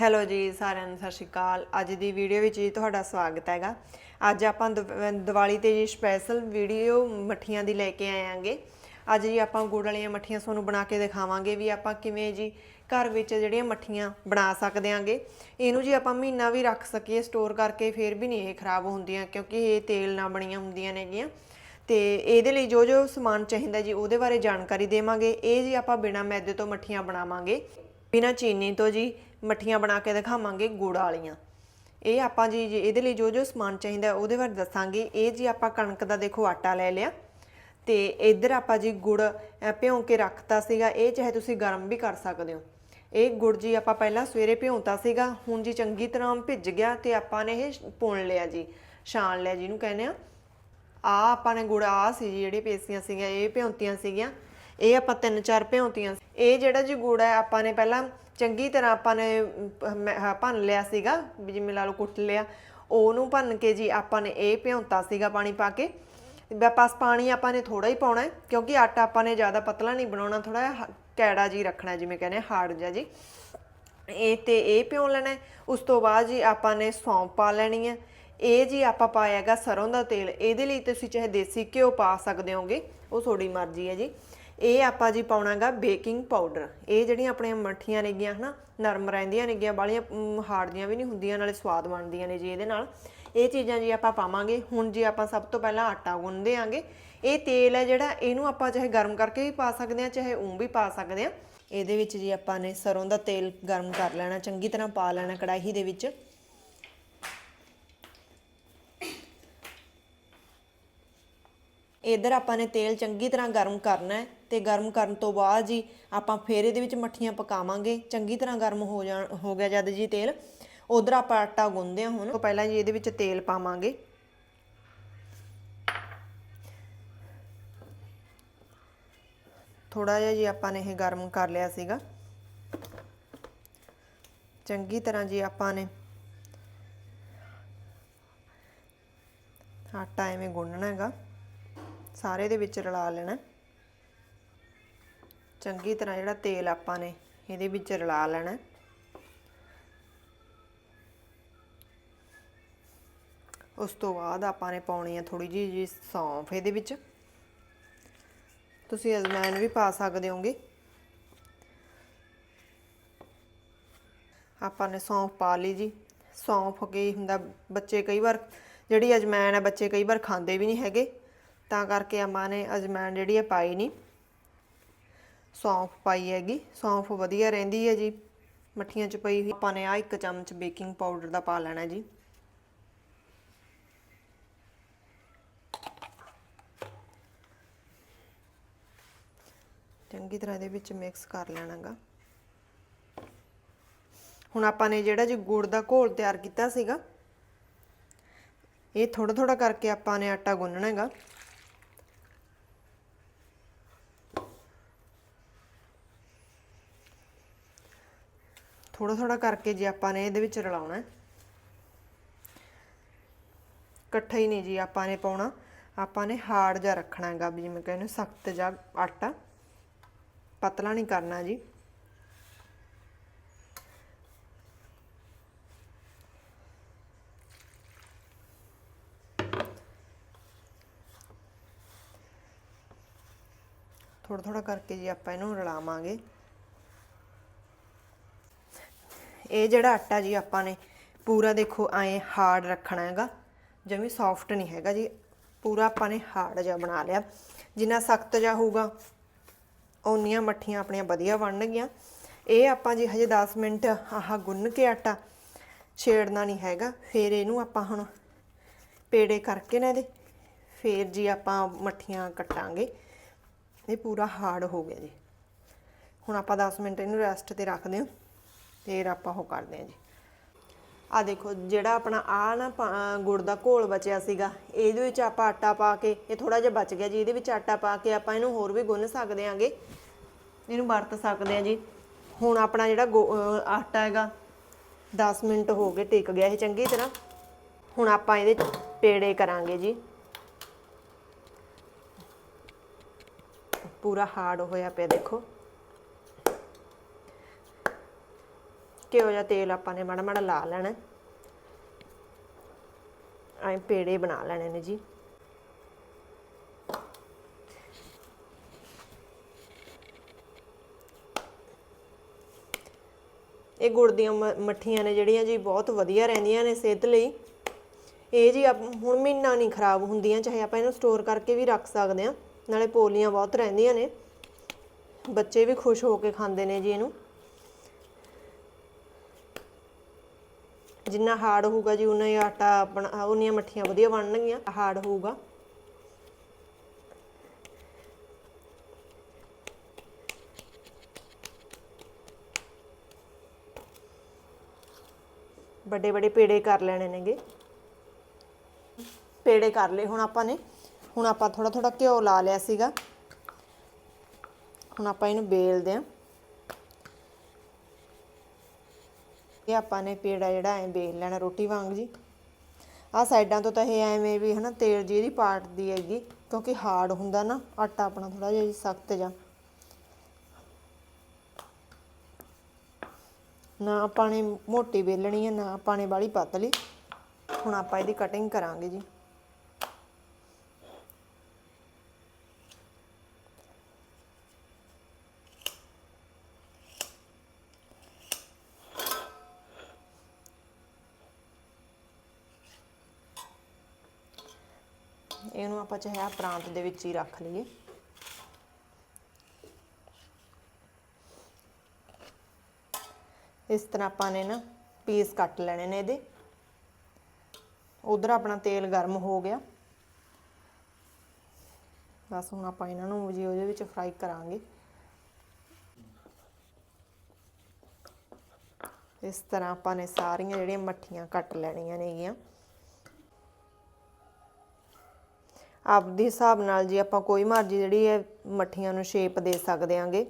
Hello ਜੀ, ਸਾਰਿਆਂ ਨੂੰ ਸਤਿ ਸ਼੍ਰੀ ਅਕਾਲ। ਅੱਜ ਦੀ ਵੀਡੀਓ ਵਿੱਚ ਜੀ ਤੁਹਾਡਾ ਸਵਾਗਤ ਹੈਗਾ। ਅੱਜ ਆਪਾਂ ਦਿਵ- ਦੀਵਾਲੀ ਤੇ ਜੀ ਸਪੈਸ਼ਲ ਵੀਡੀਓ ਮੱਠੀਆਂ ਦੀ ਲੈ ਕੇ ਆਇਆਂਗੇ। ਅੱਜ ਜੀ ਆਪਾਂ ਗੁੜ ਵਾਲੀਆਂ ਮੱਠੀਆਂ ਤੁਹਾਨੂੰ ਬਣਾ ਕੇ ਦਿਖਾਵਾਂਗੇ ਵੀ ਆਪਾਂ ਕਿਵੇਂ ਜੀ ਘਰ ਵਿੱਚ ਜਿਹੜੀਆਂ ਮੱਠੀਆਂ ਬਣਾ ਸਕਦੇ ਆਂਗੇ। ਇਹਨੂੰ ਜੀ ਆਪਾਂ ਮਹੀਨਾ ਵੀ ਰੱਖ ਸਕੀਏ ਸਟੋਰ ਕਰਕੇ ਫਿਰ ਵੀ ਨਹੀਂ ਇਹ ਖਰਾਬ ਹੁੰਦੀਆਂ ਕਿਉਂਕਿ ਇਹ ਤੇਲ ਨਾਲ ਬਣੀਆਂ ਹੁੰਦੀਆਂ ਨੇਗੀਆਂ। ਤੇ ਇਹਦੇ ਲਈ ਜੋ ਜੋ ਸਮਾਨ ਚਾਹੀਦਾ ਜੀ ਉਹਦੇ ਬਾਰੇ ਜਾਣਕਾਰੀ ਦੇਵਾਂਗੇ। ਇਹ ਜੀ ਆਪਾਂ ਬਿਨਾ ਮੈਦੇ ਤੋਂ ਮੱਠੀਆਂ ਬਣਾਵਾਂਗੇ। ਬਿਨਾ ਚੀਨੀ ਤੋਂ ਜੀ ਮੱਠੀਆਂ ਬਣਾ ਕੇ ਦਿਖਾਵਾਂਗੇ ਗੁੜ ਵਾਲੀਆਂ। ਇਹ ਆਪਾਂ ਜੀ ਜੀ ਇਹਦੇ ਲਈ ਜੋ ਜੋ ਸਮਾਨ ਚਾਹੀਦਾ ਉਹਦੇ ਬਾਰੇ ਦੱਸਾਂਗੇ। ਇਹ ਜੀ ਆਪਾਂ ਕਣਕ ਦਾ ਦੇਖੋ ਆਟਾ ਲੈ ਲਿਆ। ਤੇ ਇੱਧਰ ਆਪਾਂ ਜੀ ਗੁੜ ਭਿਉਂ ਕੇ ਰੱਖਤਾ ਸੀਗਾ। ਇਹ ਚਾਹੇ ਤੁਸੀਂ ਗਰਮ ਵੀ ਕਰ ਸਕਦੇ ਹੋ। ਇਹ ਗੁੜ ਜੀ ਆਪਾਂ ਪਹਿਲਾਂ ਸਵੇਰੇ ਭਿਉਂਤਾ ਸੀਗਾ। ਹੁਣ ਜੀ ਚੰਗੀ ਤਰ੍ਹਾਂ ਭਿੱਜ ਗਿਆ ਤੇ ਆਪਾਂ ਨੇ ਇਹ ਪੁਣ ਲਿਆ ਜੀ। ਛਾਣ ਲਿਆ ਜਿਹਨੂੰ ਕਹਿੰਦੇ ਆ। ਆ ਆਪਾਂ ਨੇ ਗੁੜ ਆ ਸੀ ਜੀ ਜਿਹੜੀ ਪੇਸੀਆਂ ਸੀਗੀਆਂ, ਇਹ ਭਿਉਂਤੀਆਂ ਸੀਗੀਆਂ। ਇਹ ਆਪਾਂ ਤਿੰਨ ਚਾਰ ਭਿਉਂਤੀਆਂ ਇਹ ਜਿਹੜਾ ਜੀ ਗੁੜ ਹੈ, ਆਪਾਂ ਨੇ ਪਹਿਲਾਂ ਚੰਗੀ ਤਰ੍ਹਾਂ ਆਪਾਂ ਨੇ ਮੈਂ- ਭੰਨ ਲਿਆ ਸੀਗਾ, ਵੀ ਜਿਵੇਂ ਲਾ ਲਓ ਕੁੱਟ ਲਿਆ। ਉਹਨੂੰ ਭੰਨ ਕੇ ਜੀ ਆਪਾਂ ਨੇ ਇਹ ਭਿਉਂਤਾ ਸੀਗਾ ਪਾਣੀ ਪਾ ਕੇ। ਬਸ ਪਾਣੀ ਆਪਾਂ ਨੇ ਥੋੜਾ ਹੀ ਪਾਉਣਾ ਹੈ, ਕਿਉਂਕਿ ਆਟਾ ਆਪਾਂ ਨੇ ਜ਼ਿਆਦਾ ਪਤਲਾ ਨਹੀਂ ਬਣਾਉਣਾ ਥੋੜਾ ਜਿਹਾ ਕੈੜਾ ਜੀ ਰੱਖਣਾ ਜਿਵੇਂ ਕਹਿੰਦੇ ਹਾਰਡ ਜਿਹਾ ਜੀ। ਇਹ ਤੇ ਇਹ ਪਿਉ ਲੈਣਾ ਉਸ ਤੋਂ ਬਾਅਦ ਜੀ ਆਪਾਂ ਨੇ ਸੌਂਫ ਪਾ ਲੈਣੀ ਹੈ। ਇਹ ਜੀ ਆਪਾਂ ਪਾਇਆਗਾ ਸਰੋਂ ਦਾ ਤੇਲ। ਇਹਦੇ ਲਈ ਤੁਸੀਂ ਚਾਹੇ ਦੇਸੀ ਘਿਓ ਪਾ ਸਕਦੇ ਹੋਗੇ, ਉਹ ਤੁਹਾਡੀ ਮਰਜ਼ੀ ਹੈ ਜੀ। ਇਹ ਆਪਾਂ ਜੀ ਪਾਉਣਾਗਾ ਬੇਕਿੰਗ ਪਾਊਡਰ। ਇਹ ਜਿਹੜੀਆਂ ਆਪਣੀਆਂ ਮੱਠੀਆਂ ਨੇਗੀਆਂ ਹਨਾ, ਨਰਮ ਰਹਿੰਦੀਆਂ ਨੇਗੀਆਂ ਬਾਲੀਆਂ ਹਾਰਡ ਦੀਆਂ ਵੀ ਨਹੀਂ ਹੁੰਦੀਆਂ, ਨਾਲੇ ਸਵਾਦ ਬਣਦੀਆਂ ਨੇ ਜੀ ਇਹਦੇ ਨਾਲ। ਇਹ ਚੀਜ਼ਾਂ ਜੀ ਆਪਾਂ ਪਾਵਾਂਗੇ। ਹੁਣ ਜੀ ਆਪਾਂ ਸਭ ਤੋਂ ਪਹਿਲਾਂ ਆਟਾ ਗੁੰਨਦੇ ਆਂਗੇ। ਇਹ ਤੇਲ ਹੈ ਜਿਹੜਾ, ਇਹਨੂੰ ਆਪਾਂ ਚਾਹੇ ਗਰਮ ਕਰਕੇ ਵੀ ਪਾ ਸਕਦੇ ਆ ਚਾਹੇ ਉਂ ਵੀ ਪਾ ਸਕਦੇ ਆ ਇਹਦੇ ਵਿੱਚ ਜੀ ਆਪਾਂ ਨੇ ਸਰੋਂ ਦਾ ਤੇਲ ਗਰਮ ਕਰ ਲੈਣਾ, ਚੰਗੀ ਤਰ੍ਹਾਂ ਪਾ ਲੈਣਾ ਕੜਾਹੀ ਦੇ ਵਿੱਚ। ਇਧਰ ਆਪਾਂ ਨੇ ਤੇਲ ਚੰਗੀ ਤਰ੍ਹਾਂ ਗਰਮ ਕਰਨਾ ਹੈ। ਤੇ ਗਰਮ ਕਰਨ ਤੋਂ ਬਾਅਦ ਜੀ ਆਪਾਂ ਫੇਰ ਇਹਦੇ ਵਿੱਚ ਮੱਠੀਆਂ ਪਕਾਵਾਂਗੇ। ਚੰਗੀ ਤਰ੍ਹਾਂ ਗਰਮ ਹੋ ਜਾਣ, ਹੋ ਗਿਆ ਜਦ ਜੀ ਤੇਲ। ਉਧਰ ਆਪਾਂ ਆਟਾ ਗੁੰਨਦੇ ਹਾਂ ਹੁਣ। ਤੋਂ ਪਹਿਲਾਂ ਜੀ ਇਹਦੇ ਵਿੱਚ ਤੇਲ ਪਾਵਾਂਗੇ। ਥੋੜਾ ਜਿਹਾ ਜੀ ਆਪਾਂ ਨੇ ਇਹ ਗਰਮ ਕਰ ਲਿਆ ਸੀਗਾ। ਚੰਗੀ ਤਰ੍ਹਾਂ ਜੀ ਆਪਾਂ ਨੇ ਆਟਾ ਐਵੇਂ ਗੁੰਨਣਾ ਹੈਗਾ। ਸਾਰੇ ਦੇ ਵਿੱਚ ਰਲਾ ਲੈਣਾ। ਚੰਗੀ ਤਰ੍ਹਾਂ ਜਿਹੜਾ ਤੇਲ ਆਪਾਂ ਨੇ ਇਹਦੇ ਵਿੱਚ ਰਲਾ ਲੈਣਾ। ਉਸ ਤੋਂ ਬਾਅਦ ਆਪਾਂ ਨੇ ਪਾਉਣੀ ਹੈ ਥੋੜੀ ਜਿਹੀ ਜੀ ਸੌਂਫ ਇਹਦੇ ਵਿੱਚ। ਤੁਸੀਂ ਅਜਵਾਇਣ ਵੀ ਪਾ ਸਕਦੇ ਹੋਗੇ। ਆਪਾਂ ਨੇ ਸੌਂਫ ਪਾ ਲਈ ਜੀ। ਸੌਂਫ ਕੀ ਹੁੰਦਾ ਬੱਚੇ ਕਈ ਵਾਰ, ਜਿਹੜੀ ਅਜਵਾਇਣ ਹੈ ਬੱਚੇ ਕਈ ਵਾਰ ਖਾਂਦੇ ਵੀ ਨਹੀਂ ਹੈਗੇ। ਤਾਂ ਕਰਕੇ ਆਪਾਂ ਨੇ ਅਜਵਾਇਣ ਜਿਹੜੀ ਹੈ ਪਾਈ ਨਹੀਂ ਸੌਂਫ ਪਾਈ ਹੈਗੀ, ਸੌਂਫ ਵਧੀਆ ਰਹਿੰਦੀ ਹੈ ਜੀ। ਮੱਠੀਆਂ 'ਚ ਪਈ ਹੋਈ, ਆਪਾਂ ਨੇ ਆ ਇੱਕ ਚਮਚ ਬੇਕਿੰਗ ਪਾਊਡਰ ਦਾ ਪਾ ਲੈਣਾ ਜੀ। ਚੰਗੀ ਤਰ੍ਹਾਂ ਇਹਦੇ ਵਿੱਚ ਮਿਕਸ ਕਰ ਲੈਣਾਗਾ। ਹੁਣ ਆਪਾਂ ਨੇ ਜਿਹੜਾ ਜੀ ਗੁੜ ਦਾ ਘੋਲ ਤਿਆਰ ਕੀਤਾ ਸੀਗਾ, ਇਹ ਥੋੜਾ ਥੋੜਾ ਕਰਕੇ ਆਪਾਂ ਨੇ ਆਟਾ ਗੁੰਨਣਾ ਹੈਗਾ ਥੋੜਾ ਥੋੜਾ ਕਰਕੇ ਜੀ ਆਪਾਂ ਨੇ ਇਹਦੇ ਵਿੱਚ ਰਲਾਉਣਾ ਹੈ। ਇਕੱਠਾ ਹੀ ਨਹੀਂ ਜੀ ਆਪਾਂ ਨੇ ਪਾਉਣਾ। ਆਪਾਂ ਨੇ ਹਾਰਡ ਜਿਹਾ ਰੱਖਣਾ ਹੈਗਾ ਵੀ ਜਿਵੇਂ ਕਹਿੰਦੇ ਸਖਤ ਜਿਹਾ ਆਟਾ। ਪਤਲਾ ਨਹੀਂ ਕਰਨਾ ਜੀ। ਥੋੜਾ ਥੋੜਾ ਕਰਕੇ ਜੀ ਆਪਾਂ ਇਹਨੂੰ ਰਲਾਵਾਂਗੇ। ਇਹ ਜਿਹੜਾ ਆਟਾ ਜੀ ਆਪਾਂ ਨੇ ਪੂਰਾ ਦੇਖੋ ਐ ਹਾਰਡ ਰੱਖਣਾ ਹੈਗਾ ਜਿਵੇਂ ਸੌਫਟ ਨਹੀਂ ਹੈਗਾ ਜੀ, ਪੂਰਾ ਆਪਾਂ ਨੇ ਹਾਰਡ ਜਿਹਾ ਬਣਾ ਲਿਆ। ਜਿੰਨਾ ਸਖਤ ਜਿਹਾ ਹੋਊਗਾ, ਓਨੀਆਂ ਮੱਠੀਆਂ ਆਪਣੀਆਂ ਵਧੀਆ ਬਣਨਗੀਆਂ। ਇਹ ਆਪਾਂ ਜੀ ਹਜੇ 10 ਮਿੰਟ ਆਹ ਗੁੰਨ ਕੇ ਆਟਾ ਛੇੜਨਾ ਨਹੀਂ ਹੈਗਾ, ਫਿਰ ਇਹਨੂੰ ਆਪਾਂ ਹੁਣ ਪੇੜੇ ਕਰਕੇ ਨਾ ਇਹਦੇ, ਫਿਰ ਜੀ ਆਪਾਂ ਮੱਠੀਆਂ ਕੱਟਾਂਗੇ। ਇਹ ਪੂਰਾ ਹਾਰਡ ਹੋ ਗਿਆ ਜੀ। ਹੁਣ ਆਪਾਂ 10 ਮਿੰਟ ਇਹਨੂੰ ਰੈਸਟ ਤੇ ਰੱਖਦੇ ਹਾਂ। ਫਿਰ ਆਪਾਂ ਉਹ ਕਰਦੇ ਹਾਂ ਜੀ। ਆ ਦੇਖੋ, ਜਿਹੜਾ ਆਪਣਾ ਆ ਨਾ ਪਾ- ਗੁੜ ਦਾ ਘੋਲ ਬਚਿਆ ਸੀਗਾ, ਇਹਦੇ ਵਿੱਚ ਆਪਾਂ ਆਟਾ ਪਾ ਕੇ, ਇਹ ਥੋੜਾ ਜਿਹਾ ਬਚ ਗਿਆ ਜੀ, ਇਹਦੇ ਵਿੱਚ ਆਟਾ ਪਾ ਕੇ ਆਪਾਂ ਇਹਨੂੰ ਹੋਰ ਵੀ ਗੁੰਨ ਸਕਦੇ ਆਂਗੇ ਇਹਨੂੰ ਵਰਤ ਸਕਦੇ ਆ ਜੀ। ਹੁਣ ਆਪਣਾ ਜਿਹੜਾ ਗੋ- ਅਹ ਆਟਾ ਹੈਗਾ 10 ਮਿੰਟ ਹੋ ਗਏ ਟਿਕ ਗਿਆ ਇਹ ਚੰਗੀ ਤਰ੍ਹਾਂ। ਹੁਣ ਆਪਾਂ ਇਹਦੇ 'ਚ ਪੇੜੇ ਕਰਾਂਗੇ ਜੀ। ਪੂਰਾ ਹਾਰਡ ਹੋਇਆ ਪਿਆ ਦੇਖੋ। ਘਿਓ ਜਾਂ ਤੇਲ ਆਪਾਂ ਨੇ ਮਾੜਾ ਮਾੜਾ ਲਾ ਲੈਣਾ। ਐ ਪੇੜੇ ਬਣਾ ਲੈਣੇ ਨੇ ਜੀ। ਇਹ ਗੁੜ ਦੀਆਂ ਮ- ਮੱਠੀਆਂ ਨੇ ਜਿਹੜੀਆਂ ਜੀ ਬਹੁਤ ਵਧੀਆ ਰਹਿੰਦੀਆਂ ਨੇ ਸਿਹਤ ਲਈ। ਇਹ ਜੀ ਹੁਣ ਮਹੀਨਾ ਨਹੀਂ ਖਰਾਬ ਹੁੰਦੀਆਂ, ਚਾਹੇ ਆਪਾਂ ਇਹਨੂੰ ਸਟੋਰ ਕਰਕੇ ਵੀ ਰੱਖ ਸਕਦੇ ਆ ਨਾਲੇ ਪੋਲੀਆਂ ਬਹੁਤ ਰਹਿੰਦੀਆਂ ਨੇ। ਬੱਚੇ ਵੀ ਖੁਸ਼ ਹੋ ਕੇ ਖਾਂਦੇ ਨੇ ਜੀ ਇਹਨੂੰ। ਜਿੰਨਾ ਹਾਰਡ ਹੋਊਗਾ ਜੀ, ਉਨਾ ਹੀ ਆਟਾ ਆਪਣਾ ਉਨੀਆਂ ਮੱਠੀਆਂ ਵਧੀਆ ਬਣਨਗੀਆਂ ਹਾਰਡ ਹੋਊਗਾ। ਵੱਡੇ ਵੱਡੇ ਪੇੜੇ ਕਰ ਲੈਣੇ ਨੇਗੇ। ਪੇੜੇ ਕਰ ਲਏ ਹੁਣ ਆਪਾਂ ਨੇ। ਹੁਣ ਆਪਾਂ ਥੋੜਾ ਥੋੜਾ ਘਿਓ ਲਾ ਲਿਆ ਸੀਗਾ। ਹੁਣ ਆਪਾਂ ਇਹਨੂੰ ਬੇਲਦੇ ਆਂ। ਇਹ ਆਪਾਂ ਨੇ ਪੇੜਾ ਜਿਹੜਾ ਐ ਵੇਲ ਲੈਣਾ, ਰੋਟੀ ਵਾਂਗ ਜੀ। ਆਹ ਸਾਈਡਾਂ ਤੋਂ ਤਾਂ ਇਹ ਐਵੇਂ ਵੀ ਹਨਾ, ਤੇਲ ਜੀ ਇਹਦੀ ਪਾਟਦੀ ਹੈਗੀ, ਕਿਉਂਕਿ ਹਾਰਡ ਹੁੰਦਾ ਨਾ, ਆਟਾ ਆਪਣਾ ਥੋੜਾ ਜਿਹਾ ਸਖਤ ਜਾ ਨਾ ਆਪਾਂ ਨੇ ਮੋਟੀ ਵੇਲਣੀ ਹੈ ਨਾ ਆਪਾਂ ਨੇ ਬਾਲੀ ਪਤਲੀ। ਹੁਣ ਆਪਾਂ ਇਹਦੀ ਕਟਿੰਗ ਕਰਾਂਗੇ ਜੀ। ਇਹਨੂੰ ਆਪਾਂ ਚਾਹੇ ਆ ਪ੍ਰਾਂਤ ਦੇ ਵਿੱਚ ਹੀ ਰੱਖ ਲਈਏ। ਇਸ ਤਰ੍ਹਾਂ ਆਪਾਂ ਨੇ ਨਾ ਪੀਸ ਕੱਟ ਲੈਣੇ ਨੇ ਇਹਦੇ। ਉਧਰ ਆਪਣਾ ਤੇਲ ਗਰਮ ਹੋ ਗਿਆ। ਬਸ ਹੁਣ ਆਪਾਂ ਇਹਨਾਂ ਨੂੰ ਜੀ ਉਹਦੇ ਵਿੱਚ ਫਰਾਈ ਕਰਾਂਗੇ। ਇਸ ਤਰ੍ਹਾਂ ਆਪਾਂ ਨੇ ਸਾਰੀਆਂ ਜਿਹੜੀਆਂ ਮੱਠੀਆਂ ਕੱਟ ਲੈਣੀਆਂ ਨੇਗੀਆਂ। ਆਪਦੇ ਹਿਸਾਬ ਨਾਲ ਜੀ ਆਪਾਂ ਕੋਈ ਮਰਜ਼ੀ ਜਿਹੜੀ ਹੈ ਮੱਠੀਆਂ ਨੂੰ ਸ਼ੇਪ ਦੇ ਸਕਦੇ ਆਂਗੇ,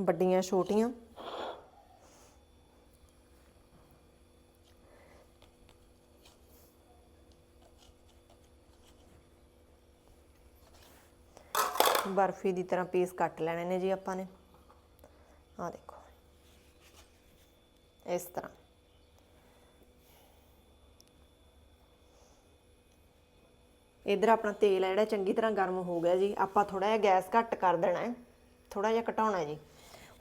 ਵੱਡੀਆਂ, ਛੋਟੀਆਂ। ਬਰਫੀ ਦੀ ਤਰ੍ਹਾਂ ਪੀਸ ਕੱਟ ਲੈਣੇ ਨੇ ਜੀ ਆਪਾਂ ਨੇ। ਆ ਦੇਖੋ। ਇਸ ਤਰ੍ਹਾਂ। ਇਧਰ ਆਪਣਾ ਤੇਲ ਹੈ ਜਿਹੜਾ ਚੰਗੀ ਤਰ੍ਹਾਂ ਗਰਮ ਹੋ ਗਿਆ ਜੀ। ਆਪਾਂ ਥੋੜਾ ਜਿਹਾ ਗੈਸ ਘੱਟ ਕਰ ਦੇਣਾ ਹੈ। ਥੋੜਾ ਜਿਹਾ ਘਟਾਉਣਾ ਜੀ।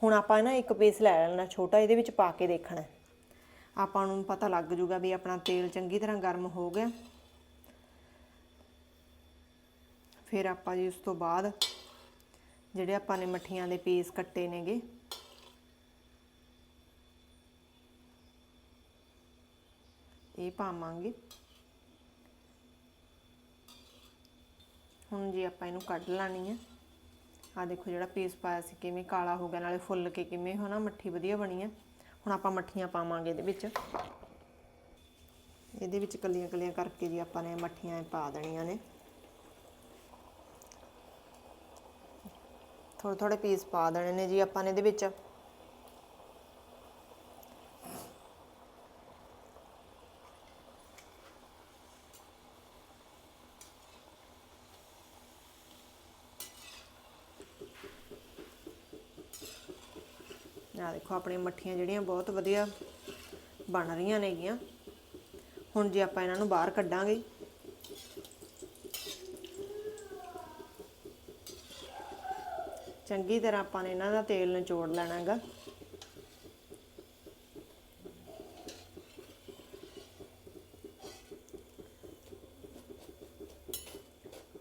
ਹੁਣ ਆਪਾਂ ਨਾ ਇੱਕ ਪੀਸ ਲੈ ਲੈਣਾ ਛੋਟਾ, ਇਹਦੇ ਵਿੱਚ ਪਾ ਕੇ ਦੇਖਣਾ ਆਪਾਂ ਨੂੰ ਪਤਾ ਲੱਗ ਜੂਗਾ ਵੀ ਆਪਣਾ ਤੇਲ ਚੰਗੀ ਤਰ੍ਹਾਂ ਗਰਮ ਹੋ ਗਿਆ। ਫਿਰ ਆਪਾਂ ਜੀ ਉਸ ਤੋਂ ਬਾਅਦ ਜਿਹੜੇ ਆਪਾਂ ਨੇ ਮੱਠੀਆਂ ਦੇ ਪੀਸ ਕੱਟੇ ਨੇਗੇ। ਇਹ ਪਾਵਾਂਗੇ। ਹੁਣ ਜੀ ਆਪਾਂ ਇਹਨੂੰ ਕੱਢ ਲਾਣੀ ਹੈ ਆ ਦੇਖੋ ਜਿਹੜਾ ਪੀਸ ਪਾਇਆ ਸੀ, ਕਿਵੇਂ ਕਾਲਾ ਹੋ ਗਿਆ, ਨਾਲੇ ਫੁੱਲ ਕੇ ਕਿਵੇਂ ਹੋਣਾ ਮੱਠੀ ਵਧੀਆ ਬਣੀ ਹੈ ਹੁਣ ਆਪਾਂ ਮੱਠੀਆਂ ਪਾਵਾਂਗੇ ਇਹਦੇ ਵਿੱਚ। ਇਹਦੇ ਵਿੱਚ ਕੱਲੀਆਂ ਕੱਲੀਆਂ ਕਰਕੇ ਜੀ ਆਪਾਂ ਨੇ ਮੱਠੀਆਂ ਪਾ ਦੇਣੀਆਂ ਨੇ। ਥੋੜੇ ਥੋੜੇ ਪੀਸ ਪਾ ਦੇਣੇ ਨੇ ਜੀ ਆਪਾਂ ਨੇ ਇਹਦੇ ਵਿੱਚ ਆ ਦੇਖੋ, ਆਪਣੀਆਂ ਮੱਠੀਆਂ ਜਿਹੜੀਆਂ ਬਹੁਤ ਵਧੀਆ ਬਣ ਰਹੀਆਂ ਨੇਗੀਆਂ। ਹੁਣ ਜੇ ਆਪਾਂ ਇਹਨਾਂ ਨੂੰ ਬਾਹਰ ਕੱਢਾਂਗੇ। ਚੰਗੀ ਤਰ੍ਹਾਂ ਆਪਾਂ ਨੇ ਇਹਨਾਂ ਦਾ ਤੇਲ ਨਿਚੋੜ ਲੈਣਾ ਹੈਗਾ।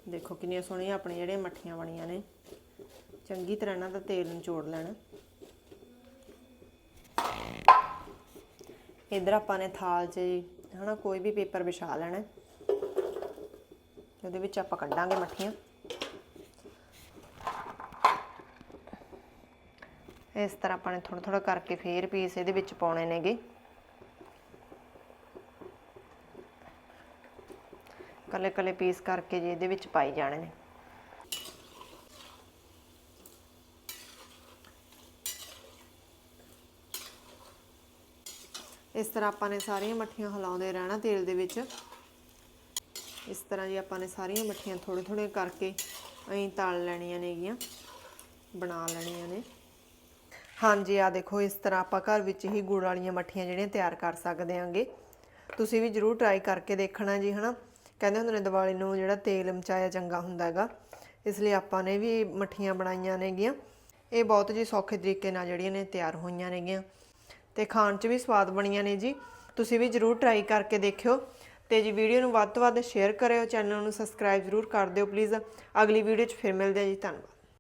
ਦੇਖੋ, ਕਿੰਨੀਆਂ ਸੋਹਣੀਆਂ ਆਪਣੀਆਂ ਜਿਹੜੀਆਂ ਮੱਠੀਆਂ ਬਣੀਆਂ ਨੇ। ਚੰਗੀ ਤਰ੍ਹਾਂ ਇਹਨਾਂ ਦਾ ਤੇਲ ਨਿਚੋੜ ਲੈਣਾ। ਇਧਰ ਆਪਾਂ ਨੇ ਥਾਲ 'ਚ ਜੀ, ਹਨਾ, ਕੋਈ ਵੀ ਪੇਪਰ ਵਿਛਾ ਲੈਣਾ ਉਹਦੇ ਵਿੱਚ ਆਪਾਂ ਕੱਢਾਂਗੇ ਮੱਠੀਆਂ। ਇਸ ਤਰ੍ਹਾਂ ਆਪਾਂ ਨੇ ਥੋੜਾ ਥੋੜਾ ਕਰਕੇ ਫੇਰ ਪੀਸ ਇਹਦੇ ਵਿੱਚ ਪਾਉਣੇ ਨੇਗੇ। ਕੱਲੇ ਕੱਲੇ ਪੀਸ ਕਰਕੇ ਜੇ ਇਹਦੇ ਵਿੱਚ ਪਾਈ ਜਾਣੇ ਨੇ। ਇਸ ਤਰ੍ਹਾਂ ਆਪਾਂ ਨੇ ਸਾਰੀਆਂ ਮੱਠੀਆਂ ਹਿਲਾਉਂਦੇ ਰਹਿਣਾ ਤੇਲ ਦੇ ਵਿੱਚ। ਇਸ ਤਰ੍ਹਾਂ ਜੀ ਆਪਾਂ ਨੇ ਸਾਰੀਆਂ ਮੱਠੀਆਂ ਥੋੜੇ ਥੋੜੇ ਕਰਕੇ ਐਂ ਤਲ ਲੈਣੀਆਂ ਨੇਗੀਆਂ, ਬਣਾ ਲੈਣੀਆਂ ਨੇ। ਹਾਂਜੀ ਆ ਦੇਖੋ, ਇਸ ਤਰ੍ਹਾਂ ਆਪਾਂ ਘਰ ਵਿੱਚ ਹੀ ਗੁੜ ਵਾਲੀਆਂ ਮੱਠੀਆਂ ਜਿਹੜੀਆਂ ਤਿਆਰ ਕਰ ਸਕਦੇ ਆਂਗੇ ਤੁਸੀਂ ਵੀ ਜਰੂਰ ਟਰਾਈ ਕਰਕੇ ਦੇਖਣਾ ਜੀ, ਹਨਾ। ਕਹਿੰਦੇ ਹੁੰਦੇ ਨੇ, ਦੀਵਾਲੀ ਨੂੰ ਜਿਹੜਾ ਤੇਲ ਮਚਾਇਆ ਚੰਗਾ ਹੁੰਦਾ ਹੈਗਾ। ਇਸ ਲਈ ਆਪਾਂ ਨੇ ਵੀ ਮੱਠੀਆਂ ਬਣਾਈਆਂ ਨੇਗੀਆਂ। ਇਹ ਬਹੁਤ ਜੀ ਸੌਖੇ ਤਰੀਕੇ ਨਾਲ ਜਿਹੜੀਆਂ ਨੇ ਤਿਆਰ ਹੋਈਆਂ ਨੇਗੀਆਂ। ਤੇ ਖਾਣ 'ਚ ਵੀ ਸਵਾਦ ਬਣੀਆਂ ਨੇ ਜੀ। ਤੁਸੀਂ ਵੀ ਜਰੂਰ ਟਰਾਈ ਕਰਕੇ ਦੇਖਿਓ ਤੇ ਜੀ ਵੀਡੀਓ ਨੂੰ ਵੱਧ ਤੋਂ ਵੱਧ ਸ਼ੇਅਰ ਕਰਿਓ ਚੈਨਲ ਨੂੰ ਸਬਸਕ੍ਰਾਈਬ ਜਰੂਰ ਕਰ ਦਿਓ ਪਲੀਜ਼ ਅਗਲੀ ਵੀਡੀਓ 'ਚ ਫਿਰ ਮਿਲਦੇ ਆ ਜੀ, ਧੰਨਵਾਦ।